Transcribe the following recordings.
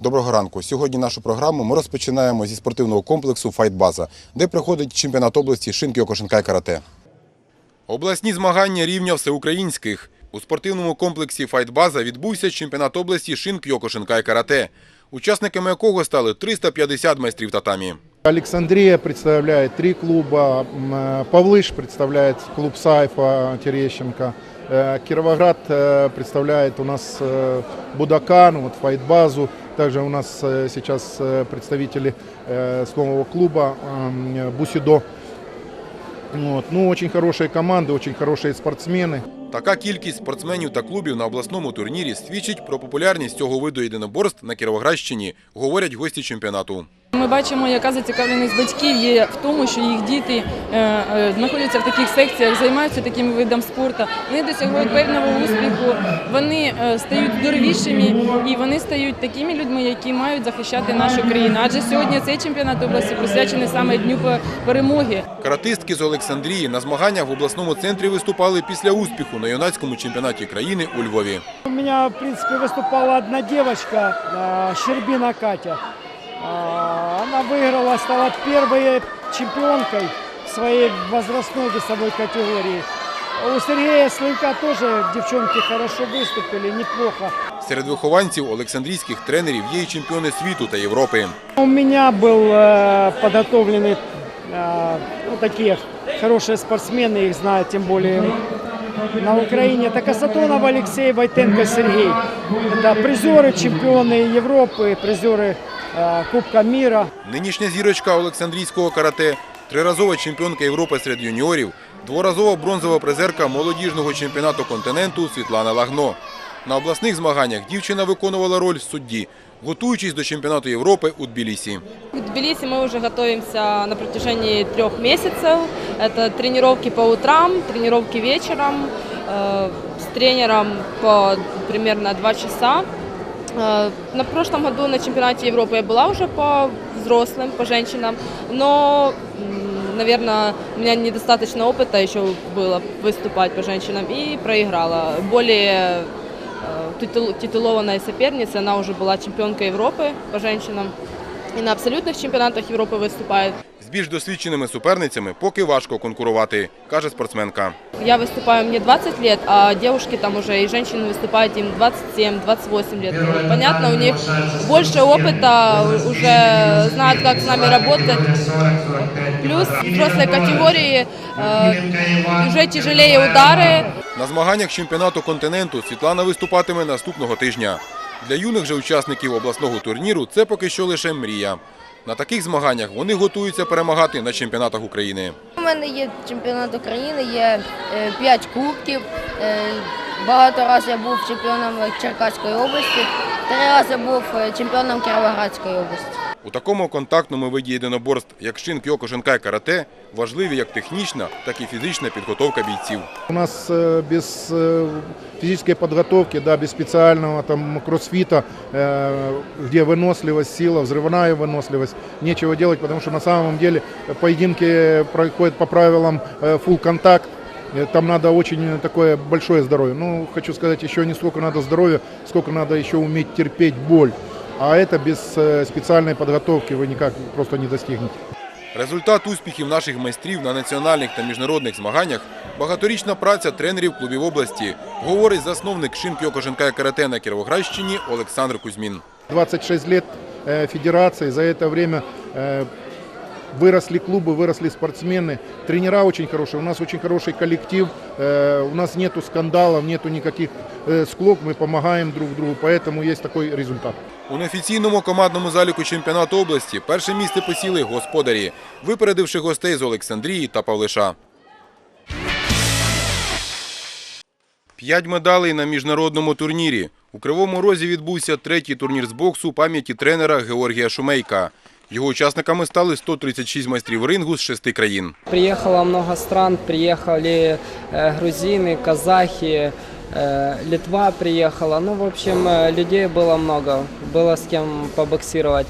Доброго ранку. Сьогодні нашу програму ми розпочинаємо зі спортивного комплексу Файтбаза, де проходить чемпіонат області шинки Окошенка карате. Обласні змагання рівня всеукраїнських. У спортивному комплексі Файтбаза відбувся чемпіонат області шинк Йокошинка і карате, учасниками якого стали 350 майстрів татамі. Александрия представляет три клуба, м, э, Павлыш представляет клуб Сайфа Терещенко, э, Кировоград э, представляет у нас э, Будакан, вот Файтбазу, также у нас э, сейчас э, представители э, с нового клуба м, Бусидо. Вот. Ну, очень хорошие команды, очень хорошие спортсмены. Така кількість спортсменів та клубів на обласному турнірі свідчить про популярність цього виду єдиноборств на Кіровоградщині, говорять гості чемпіонату. Ми бачимо, яка зацікавленість батьків є в тому, що їх діти е, е, знаходяться в таких секціях, займаються таким видом спорту. Вони досягають певного успіху, вони е, стають здоровішими і вони стають такими людьми, які мають захищати нашу країну. Адже сьогодні цей чемпіонат області присвячений саме дню перемоги. Каратистки з Олександрії на змаганнях в обласному центрі виступали після успіху на юнацькому чемпіонаті країни у Львові. У меня, в принципе, выступала одна девочка, а, Щербина Катя. А, Она выиграла, стала первой чемпионкой в своей возрастной весовой категории. У Сергея Слынка тоже девчонки хорошо выступили, неплохо. Серед вихованців олександрійських тренерів є й чемпіони світу та Європи. У меня был э, подготовлены э, ну, такие хорошие спортсмены, их знаю, тем более на Украине. Это Касатонов Алексей, Войтенко Сергей. Это призеры, чемпионы Европы, призеры э, Кубка мира. Нинішня зірочка Олександрійського карате, триразова чемпіонка Європи серед юніорів, дворазова бронзова призерка молодіжного чемпіонату континенту Світлана Лагно. На обласних змаганнях дівчина виконувала роль судді, готуючись до чемпіонату Європи у Тбілісі. В Тбилиси мы уже готовимся на протяжении трех месяцев. Это тренировки по утрам, тренировки вечером, э, с тренером по примерно два часа. Э, На прошлом году на чемпионате Европы я была уже по взрослым, по женщинам, но, наверное, у меня недостаточно опыта еще было выступать по женщинам и проиграла. Более э, титул- титулованная соперница, она уже была чемпионкой Европы по женщинам і на абсолютних чемпіонатах Європи виступають. З більш досвідченими суперницями поки важко конкурувати, каже спортсменка. Я выступаю, мне 20 лет, а девушки там уже и женщины выступают, им 27-28 лет. Ну, Понятно, у них больше опыта, уже знают, как с нами работать. Плюс в взрослой категории э, уже тяжелее удары, На змаганнях чемпіонату континенту Світлана виступатиме наступного тижня. Для юних же учасників обласного турніру це поки що лише мрія. На таких змаганнях вони готуються перемагати на чемпіонатах України. У мене є чемпіонат України, є п'ять кубків. Е, Багато разів я був чемпіоном Черкаської області, три рази був е, чемпіоном Кіровоградської області. У такому контактному виді єдиноборств, як шин, кьоко, шинкай, карате, важливі як технічна, так і фізична підготовка бійців. У нас э, без э, физической подготовки, да, без специального там кроссфита, э, где выносливость, сила, взрывная выносливость, нечего делать, потому что на самом деле поединки проходят по правилам э, full контакт. Э, Там надо очень такое большое здоровье. Ну, хочу сказать, еще не сколько надо здоровья, сколько надо еще уметь терпеть боль. А это без э, специальной подготовки вы никак просто не достигнете. Результат успіхів наших майстрів на національних та міжнародних змаганнях – багаторічна праця тренерів клубів області, говорить засновник шин, кьоко, шинкай, карате на Кіровоградщині Олександр Кузьмін. 26 лет э, федерации, за это время э, выросли клубы, выросли спортсмены, тренера очень хорошие, у нас очень хороший коллектив, э, у нас нету скандалов, нету никаких э, склок, мы помогаем друг другу, поэтому есть такой результат. У неофіційному командному заліку чемпіонату області перше місце посіли господарі, випередивши гостей з Олександрії та Павлиша. П'ять медалей на міжнародному турнірі. У Кривому Розі відбувся третій турнір з боксу пам'яті тренера Георгія Шумейка. Його учасниками стали 136 майстрів рингу з шести країн. Приехало много стран, приехали э, грузины, казахи, э, Литва приехала. Ну, в общем, э, людей было много, было с кем побоксировать.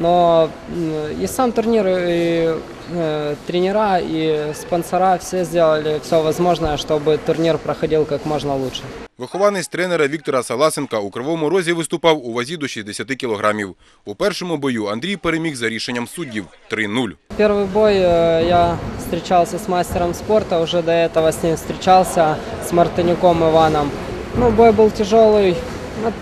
Но м, и сам турнир, и э, тренера, и спонсора все сделали все возможное, чтобы турнир проходил как можно лучше. Вихованець тренера Віктора Саласенка у Кривому Розі виступав у вазі до 60 кілограмів. У першому бою Андрій переміг за рішенням суддів 3-0. Первый бой э, я встречался с мастером спорта, уже до этого с ним встречался, с Мартынюком Иваном. Ну, бой был тяжелый, ну,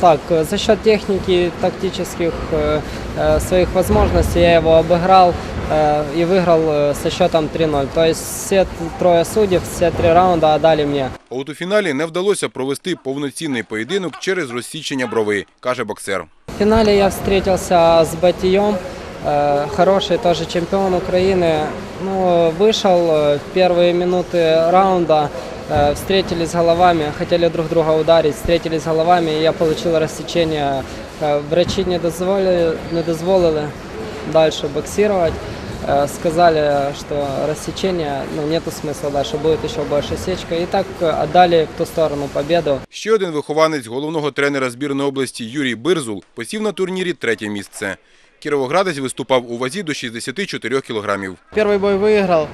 так, э, за счет техники, тактических э, э, своих возможностей я его обыграл э, и выиграл э, со счетом 3-0. То есть все т- трое судей, все три раунда отдали мне. А от у фіналі не вдалося провести повноцінний поєдинок через розсічення брови, каже боксер. В финале я встретился с Батием, э, хороший тоже чемпион Украины. Ну, вышел э, в первые минуты раунда, э, встретились головами, хотели друг друга ударить, встретились головами, и я получил рассечение. Э, Врачи не дозволили, не дозволили дальше боксировать. Э, Сказали, что рассечение, ну, нету смысла дальше, будет еще больше сечка. И так э, отдали в ту сторону победу. Ще один вихованець головного тренера збірної області Юрій Бирзул посів на турнірі третє місце. Кіровоградець виступав у вазі до 64 кілограмів. Первый бой выиграл.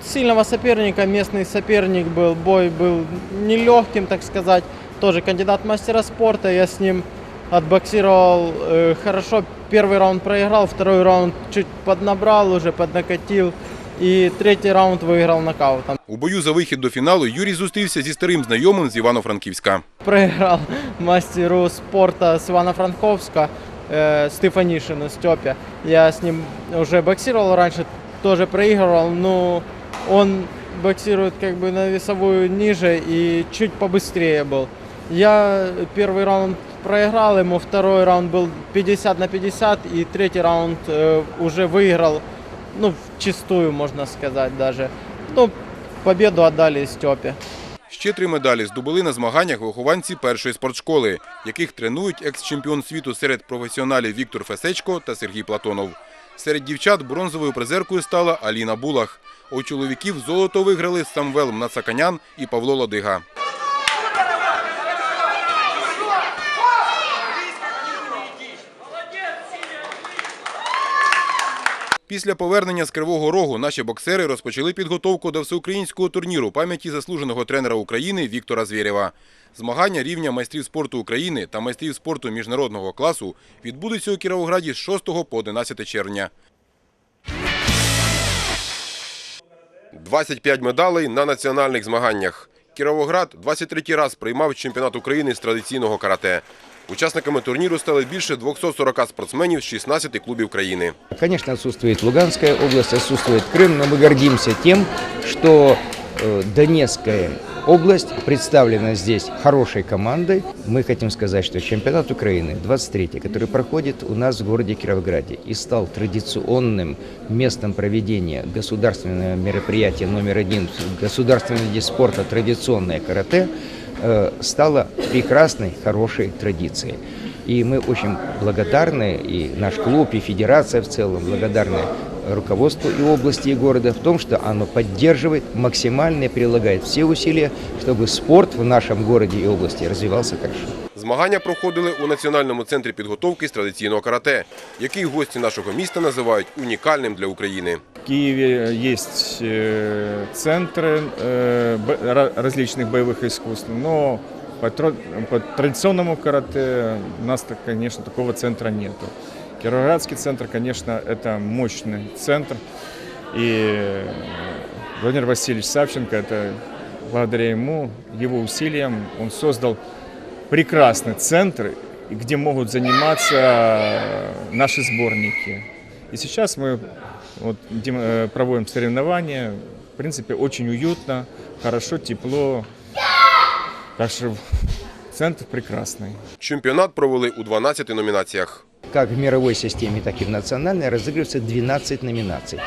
Э, Сильного соперника, местный соперник был. Бой был нелегким, так сказать. Тоже кандидат в мастера спорта. Я с ним отбоксировал э, хорошо. Первый раунд проиграл, второй раунд чуть поднабрал, уже поднакатил. И третий раунд выиграл нокаутом. У бою за вихід до фіналу Юрій зустрівся зі старим знайомим з Івано-Франківська. Проиграл мастеру спорта с Ивано-Франковска э, Стефанишину Степе. Я с ним уже боксировал раньше, тоже проигрывал, но он боксирует как бы на весовую ниже и чуть побыстрее был. Я первый раунд проиграл ему, второй раунд был 50 на 50 и третий раунд э, уже выиграл, ну, в чистую, можно сказать даже. Ну, победу отдали Степе. Ще три медалі здобули на змаганнях вихованці першої спортшколи, яких тренують екс-чемпіон світу серед професіоналів Віктор Фесечко та Сергій Платонов. Серед дівчат бронзовою призеркою стала Аліна Булах. У чоловіків золото виграли Самвел Мнацаканян і Павло Ладига. Після повернення з Кривого Рогу наші боксери розпочали підготовку до всеукраїнського турніру пам'яті заслуженого тренера України Віктора Звєрєва. Змагання рівня майстрів спорту України та майстрів спорту міжнародного класу відбудуться у Кіровограді з 6 по 11 червня. 25 медалей на національних змаганнях. Кіровоград 23 раз приймав чемпіонат України з традиційного карате. Учасниками турніру стали більше 240 спортсменів з 16 клубів країни. Конечно, отсутствует Луганская область, отсутствует Крым, но мы гордимся тем, что э, Донецкая область представлена здесь хорошей командой. Мы хотим сказать, что чемпионат Украины 23 который проходит у нас в городе Кировграде и стал традиционным местом проведения государственного мероприятия номер один в государственном виде спорта традиционное карате, э, стало прекрасной, хорошей традицией. И мы очень благодарны, и наш клуб, и федерация в целом благодарны руководству и области, и города в том, что оно поддерживает, максимально прилагает все усилия, чтобы спорт в нашем городе и области развивался хорошо. Змагання проходили у Національному центрі підготовки з традиційного карате, який гості нашого міста називають унікальним для України. В Киеве есть э, центры э, б- ра- различных боевых искусств, но по, тро- по традиционному карате у нас, так, конечно, такого центра нету. Кировоградский центр, конечно, это мощный центр. И э, Владимир Васильевич Савченко, это благодаря ему, его усилиям, он создал прекрасный центр, где могут заниматься э, наши сборники. И сейчас мы вот, дем- э, проводим соревнования. В принципе, очень уютно, хорошо, тепло. Так что центр прекрасный. Чемпіонат провели у 12 номінаціях. Как в мировой системе, так и в национальной разыгрывается 12 номинаций.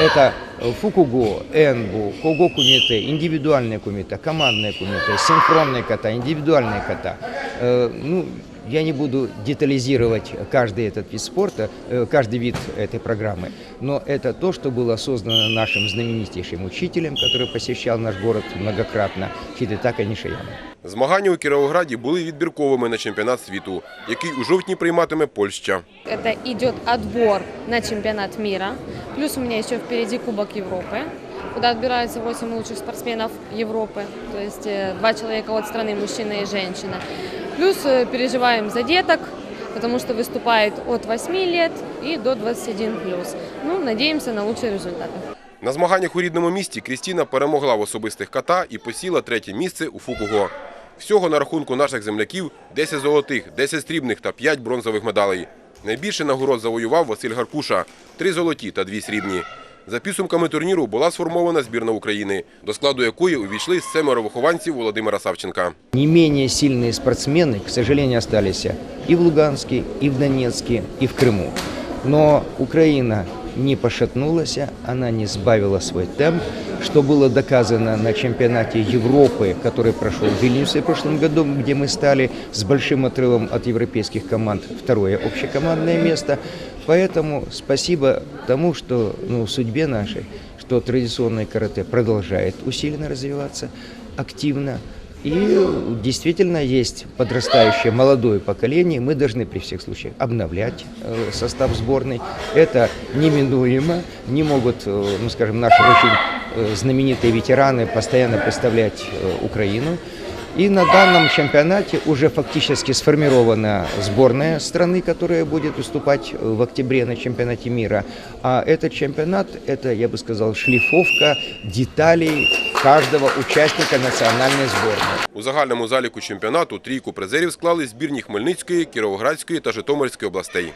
Это э, фукуго, энбу, кого кумите, индивидуальные кумите, командные кумите, синхронные ката, индивидуальные ката. Э, Ну, Я не буду детализировать каждый этот вид спорта, э, каждый вид этой программы, но это то, что было создано нашим знаменитейшим учителем, который посещал наш город многократно, Хидетака Нишияма. Змагання у Кіровограді були відбірковими на чемпіонат світу, який у жовтні прийматиме Польща. Это идет отбор на чемпионат мира. Плюс у меня еще впереди Кубок Европы, куда отбираются 8 лучших спортсменов Европы. То есть э, два человека от страны, мужчина и женщина. Плюс э, переживаем за деток, потому что выступает от 8 лет и до 21 плюс. Ну, надеемся на лучшие результаты. На змаганнях у рідному місті Крістіна перемогла в особистих ката і посіла третє місце у Фукуго. Всього на рахунку наших земляків 10 золотих, 10 срібних та 5 бронзових медалей. Найбільше нагород завоював Василь Гаркуша – 3 золоті та 2 срібні. За підсумками турніру була сформована збірна України, до складу якої увійшли семеро вихованців Володимира Савченка. Не менее сильные спортсмены, к сожалению, остались и в Луганске, и в Донецке, и в Крыму. Но Украина не пошатнулась, она не сбавила свой темп, что было доказано на чемпионате Европы, который прошел в Вильнюсе в прошлом году, где мы стали с большим отрывом от европейских команд второе общекомандное место. Поэтому спасибо тому, что ну, судьбе нашей, что традиционное карате продолжает усиленно развиваться, активно. И действительно есть подрастающее молодое поколение. Мы должны при всех случаях обновлять э, состав сборной. Это неминуемо. Не могут, э, ну скажем, наши очень э, знаменитые ветераны постоянно представлять э, Украину. И на данном чемпионате уже фактически сформирована сборная страны, которая будет выступать э, в октябре на чемпионате мира. А этот чемпионат, это, я бы сказал, шлифовка деталей каждого участника национальной сборной. У загальному заліку чемпіонату трійку призерів склали збірні Хмельницької, Кіровоградської та Житомирської областей.